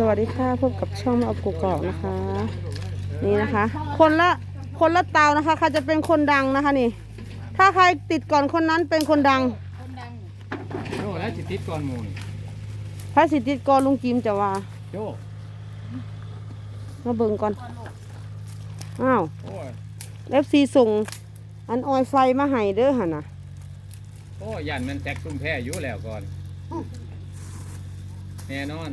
สวัสดีค่ะพบกับช่องมาอบกุกอกนะคะ นี่นะคะ คนละคนละเตานะคะใครจะเป็นคนดังนะคะนี่ ถ้าใครติดก่อนคนนั้นเป็นคนดังโจ้แล้วจิติดก่อนหมูนี่พระสิติดก่อนลุงจิมจะว่าโจ้มาเบิ่งก่อนอ้าวโอ้ยเอฟซีส่งอันออยไฟมาให้เด้อหั่นน่ะโอ้ยยันมันแตกซุ่มแพ้อยู่แล้วก่อนแน่นอน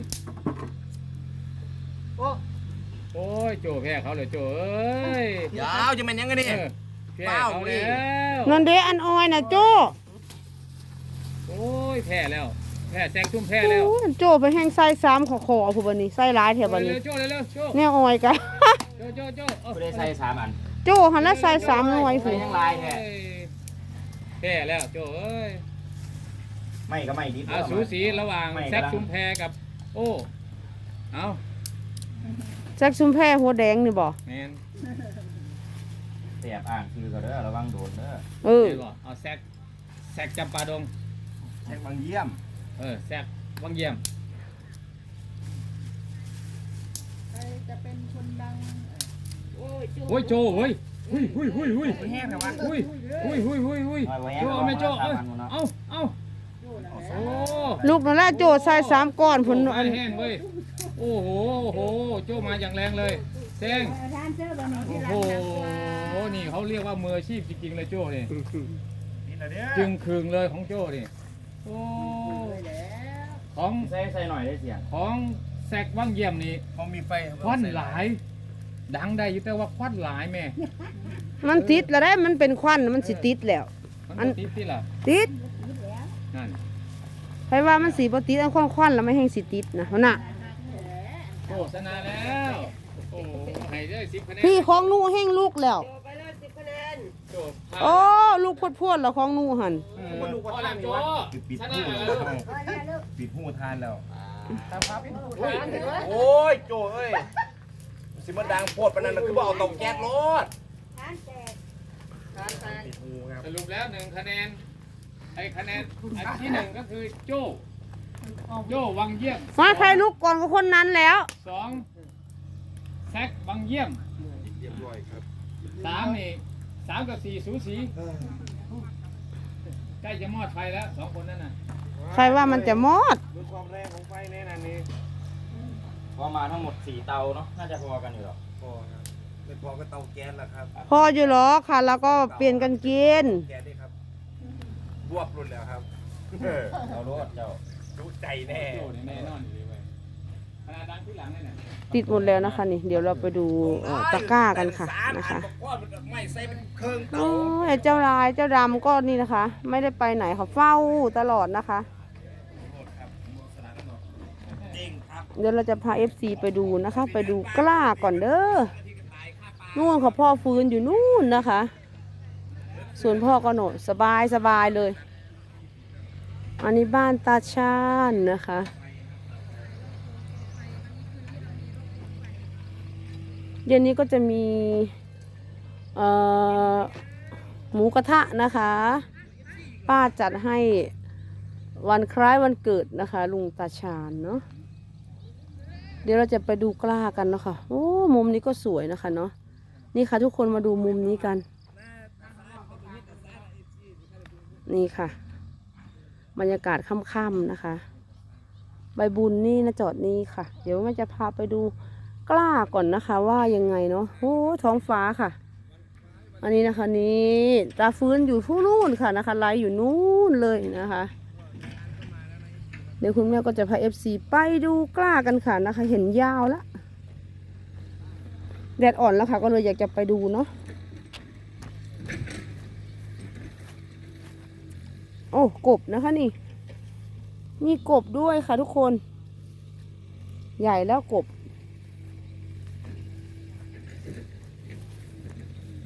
โอ้ยโจ้แพ้เขาเลยโจ้เอ้ยยาวจะเป็นยังไงนี่ เออแพ้เขาแล้วนั่นเด้อันออยน่ะโจ้โอ้ยแพ้แล้วแพ้แซงซุ่มแพ้แล้วโอ้ยโจ้ไปแห้งไส้ซ้ำขอขอผู้บันนี้ไส้ร้ายแถวบันเร็นี้วๆโจ้เร็วๆโจ้แนวออยกัน โจ้โจ้โจ้เอาไม่ได้ใส่สามอัน โจ้หันละไส้สามหน่วยใส่ผู้ยังลายแท้เอ้ยแพ้แล้วโจ้เอ้ย ไม่ก็ไม่ดีเอาสูสีระหว่างไม่แซกกำลังซุ่มแพ้กับ โอ้ เอาแจ็คชุมแพรหัวแดงนี่บ่แมนเสียบอ่างคือก็เด้อระวังโดนเด้อเออเดี๋ยวก่อนเอาแซกแซกจำปาดง แท็กบางเยี่ยมเออแซกวังเยี่ยมโอ้ยโจเฮ้ยหุยหุยหุยหุยแห้งแต่ว่าหุยหุยหุยหุยหุยเอาไว้ให้โจเอาไหม่โจเอาเอาไว้ให้เอาเอาโอ้ลูกนั่นแหละโจ้ใส่สามก้อนผพุ่ลนอันแห้งเว้ย โอ้โหโอ้โหโจมาอย่างแรงเลยแซงโอ้โหนี่เขาเรียกว่ามืออาชีพจริงๆเลยโจนี่นี่ละเด้อจึงคืงเลยของโจนี่โอ้ของใส่ใส่หน่อยได้เสียงของแซกวังเยี่ยมนี่พอมีไฟควันหลาย ดังได้อยู่แต่ว่าควันหลายแม่มันติดแล้วได้มันเป็นควันมันสิติดแล้ว มันอันบ่ติดที่ล่ะติด นั่น ใครว่ามันสีบ่ติดอันควันควันๆแล้วไม่แห้งสิติดนะหั่นน่ะ โฆษณาแล้ว โอ้โหให้ได้สิบคะแนนพี่ของหนูแห้งลูกแล้ว โจพาโอ้ลูกพวดๆแล้วของหนูหั่นเออพ่อแหลมโจปิดชหูนะแล้แล้ววปิดหูทานแล้วอุ้ยโอ้ยโจเอ้ยสิมันดังโพดปานนั้นน่ะคือว่าเอาเตาแก๊สรถปิดหูครับสรุปแล้วหนึ่งคะแนนไอ้คะแนนอันที่หนึ่งก็คือโจ โจวังเยี่ยมมาใครลูกก่อนกับคนนั้นแล้วสองแซกวังเยี่ยมสามนี่สามกับสี่สูสีใกล้จะมอดไฟแล้วสองคนนั้นน่ะใครว่ามันจะมอดดูความแรงของไฟแน่นอนนี่พอมาทั้งหมดสี่เตาเนาะน่าจะพอกันอยู่หรอกพอครับไม่พอก็เตาแก๊สละครับพออยู่หรอค่ะ แล้วก็เปลี่ยนกันกินแก๊สด้วยครับบวบรุนแล้วครับเอารถเจ้ารู้ ใจแน่โจนี่แน่นอนอยู่เลยเว้ยขนาดดังที่หลังนี่น่ะติดหมดแล้วนะคะนี่ เดี๋ยวเราไปดูเอ่อตะกร้ากันค่ะนะคะ ไม่ใส่เป็นเครื่องเตาโอ้ยเจ้าลายเจ้าดำก็นี่นะคะ ไม่ได้ไปไหนค่ะเฝ้าตลอดนะคะ จริงครับเดี๋ยวเราจะพา FC ไปดูนะคะ ไปดูกล้าก่อนเด้อนู่นค่ะพ่อฟื้นอยู่นู่นนะคะ ส่วนพ่อก็โหนสบายสบายเลย อันนี้บ้านตาชาญนะคะ เย็นนี้ก็จะมีหมูกระทะนะคะ ป้าจัดให้วันคล้ายวันเกิดนะคะ ลุงตาชาญเนาะเดี๋ยวเราจะไปดูกล้ากันเนาะค่ะโอ้มุมนี้ก็สวยนะคะเนาะนี่ค่ะทุกคนมาดูมุมนี้กัน นี่ค่ะ บรรยากาศค่ำๆนะคะ ใบบุญนี่นะจอดนี่ค่ะ เดี๋ยวแม่จะพาไปดูกล้าก่อนนะคะ ว่ายังไงเนาะโอ้ท้องฟ้าค่ะ อันนี้นะคะนี่ตาฟื้นอยู่ทุนู่นค่ะนะคะไลอยู่นู่นเลยนะคะเดี๋ยวคุณแม่ก็จะพาเอฟซีไปดูกล้ากันค่ะนะคะ เห็นยาวแล้วแดดอ่อนแล้วค่ะ ก็เลยอยากจะไปดูเนาะโอ้ กบนะคะนี่ มีกบด้วยค่ะทุกคน ใหญ่แล้วกบ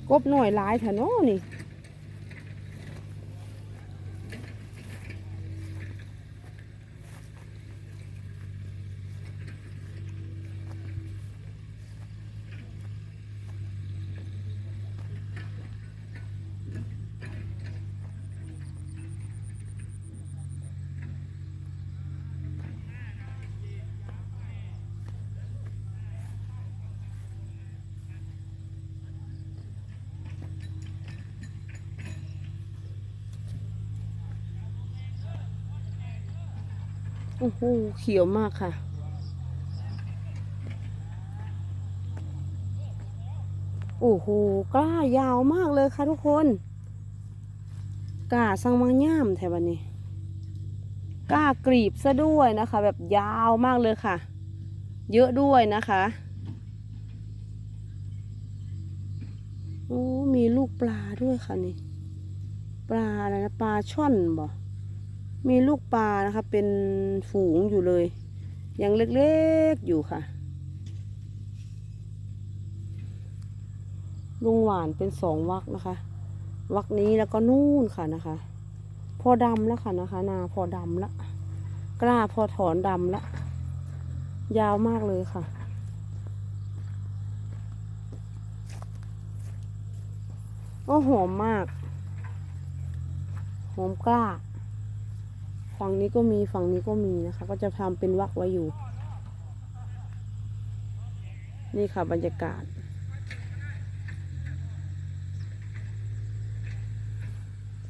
กบหน่อยหลายแถวโน้นี่ โอ้โหเขียวมากค่ะ โอ้โหกล้ายาวมากเลยค่ะทุกคนกล้าสังมังย่ามแถววันนี้กล้ากรีบซะด้วยนะคะ แบบยาวมากเลยค่ะ เยอะด้วยนะคะโอ้มีลูกปลาด้วยค่ะนี่ ปลาอะไรนะปลาช่อนบ่ มีลูกปลานะคะเป็นฝูงอยู่เลย ยังเล็กๆอยู่ค่ะ ลุงหวานเป็นสองวักนะคะ วักนี้แล้วก็นู่นค่ะนะคะ พอดำแล้วค่ะนะคะ นาพอดำละกล้าพอถอนดำละยาวมากเลยค่ะโอ้หอมมาก หอมกล้า ฝั่งนี้ก็มีฝั่งนี้ก็มีนะคะ ก็จะทำเป็นวักไว้อยู่ นี่ค่ะบรรยากาศ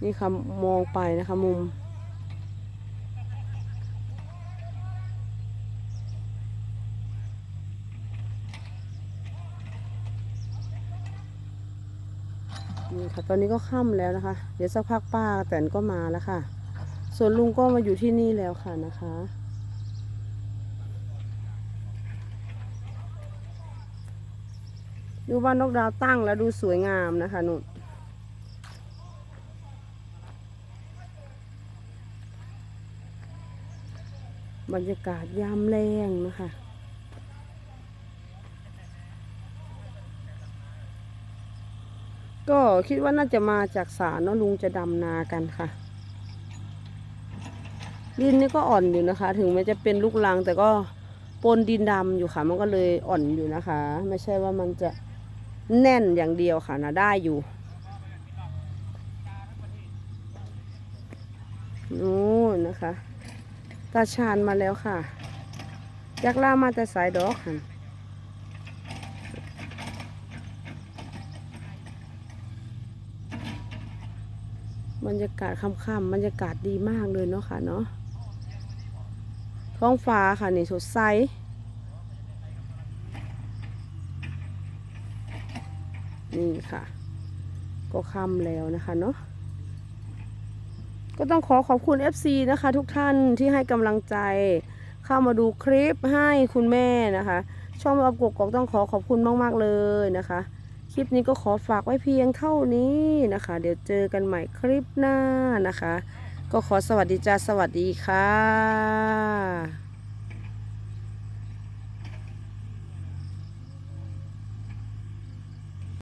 นี่ค่ะมองไปนะคะมุมนี่ค่ะตอนนี้ก็ค่ำแล้วนะคะ เดี๋ยวสักพักป้าแตนก็มาแล้วค่ะ ส่วนลุงก็มาอยู่ที่นี่แล้วค่ะนะคะ ดูบ้านนกดาวตั้งแล้วดูสวยงามนะคะนุ่นบรรยากาศยามแรงนะคะก็คิดว่าน่าจะมาจากสารเนาะลุงจะดำนากันค่ะ ดินนี่ก็อ่อนอยู่นะคะ ถึงแม้จะเป็นลูกรังแต่ก็ปนดินดำอยู่ค่ะ มันก็เลยอ่อนอยู่นะคะ ไม่ใช่ว่ามันจะแน่นอย่างเดียวค่ะนะได้อยู่นู่นนะคะ ตาชานมาแล้วค่ะยักษ์ล่ามาแต่สายดอกค่ะบรรยากาศค่ำๆบรรยากาศดีมากเลยเนาะค่ะเนาะ ท้องฟ้าค่ะนี่สดใสนี่ค่ะ ก็ค่ำแล้วนะคะเนาะก็ต้องขอขอบคุณ FC นะคะ ทุกท่านที่ให้กำลังใจ เข้ามาดูคลิปให้คุณแม่นะคะ ช่องอับกกอกต้องขอขอบคุณมาก ๆ เลยนะคะ คลิปนี้ก็ขอฝากไว้เพียงเท่านี้นะคะ เดี๋ยวเจอกันใหม่คลิปหน้านะคะ ก็ขอสวัสดีจ้าสวัสดีค่ะ